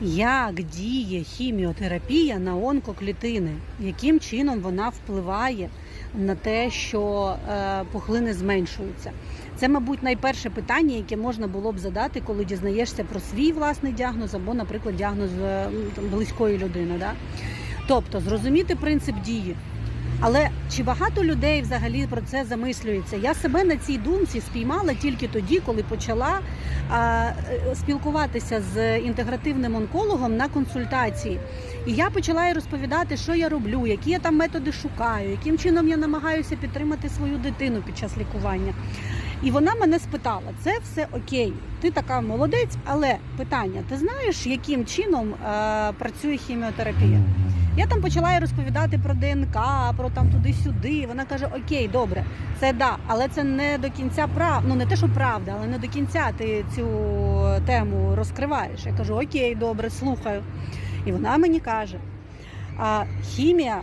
Як діє хіміотерапія на онкоклітини? Яким чином вона впливає на те, що е, пухлини зменшуються? Це, мабуть, найперше питання, яке можна було б задати, коли дізнаєшся про свій власний діагноз або, наприклад, діагноз е, близької людини. Да? Тобто зрозуміти принцип дії. Але чи багато людей взагалі про це замислюється? Я себе на цій думці спіймала тільки тоді, коли почала а, спілкуватися з інтегративним онкологом на консультації. І я почала їй розповідати, що я роблю, які я там методи шукаю, яким чином я намагаюся підтримати свою дитину під час лікування. І вона мене спитала: це все окей, ти така молодець, але питання: ти знаєш, яким чином е, працює хіміотерапія? Я там почала їй розповідати про ДНК, про там туди-сюди. Вона каже: Окей, добре, це да, але це не до кінця прав. Ну не те, що правда, але не до кінця ти цю тему розкриваєш. Я кажу, окей, добре, слухаю. І вона мені каже: а хімія,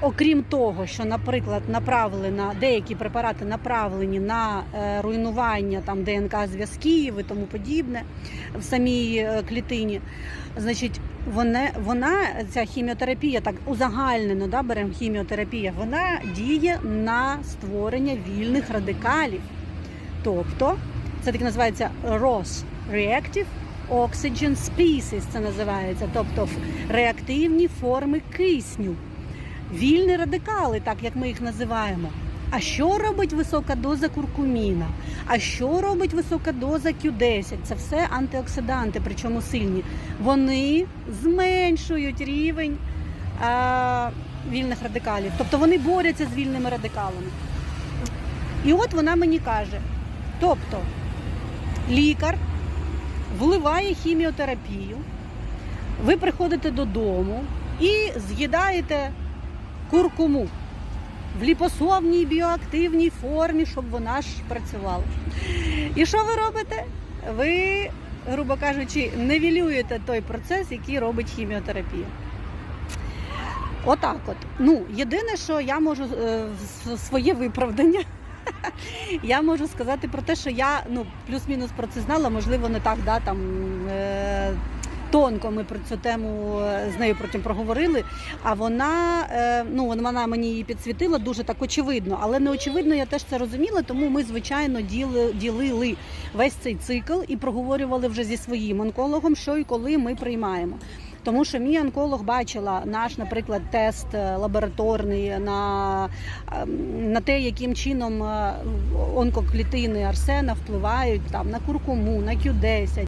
окрім того, що, наприклад, направлена деякі препарати направлені на е, руйнування там ДНК зв'язків і тому подібне в самій е, клітині. Значить, вона, вона ця хіміотерапія, так узагальнено, да, беремо хіміотерапія, вона діє на створення вільних радикалів. Тобто, це так називається ROS – Reactive Oxygen Species, це називається, тобто реактивні форми кисню. Вільні радикали, так як ми їх називаємо. А що робить висока доза куркуміна? А що робить висока доза Q10? Це все антиоксиданти, причому сильні. Вони зменшують рівень а, вільних радикалів. Тобто вони борються з вільними радикалами. І от вона мені каже: тобто лікар вливає хіміотерапію, ви приходите додому і з'їдаєте куркуму в ліпосомній біоактивній формі, щоб вона ж працювала. І що ви робите? Ви, грубо кажучи, невілюєте той процес, який робить хіміотерапія. Отак от. Ну, єдине, що я можу е, своє виправдання. Я можу сказати про те, що я ну плюс-мінус про це знала, можливо, не так да, там, е, тонко ми про цю тему е, з нею потім проговорили. А вона, е, ну, вона мені її підсвітила дуже так очевидно, але не очевидно, я теж це розуміла, тому ми, звичайно, діли, ділили весь цей цикл і проговорювали вже зі своїм онкологом, що і коли ми приймаємо. Тому що мій онколог бачила наш, наприклад, тест е, лабораторний на, ем, на те, яким чином онкоклітини арсена впливають там на куркуму, на Q10.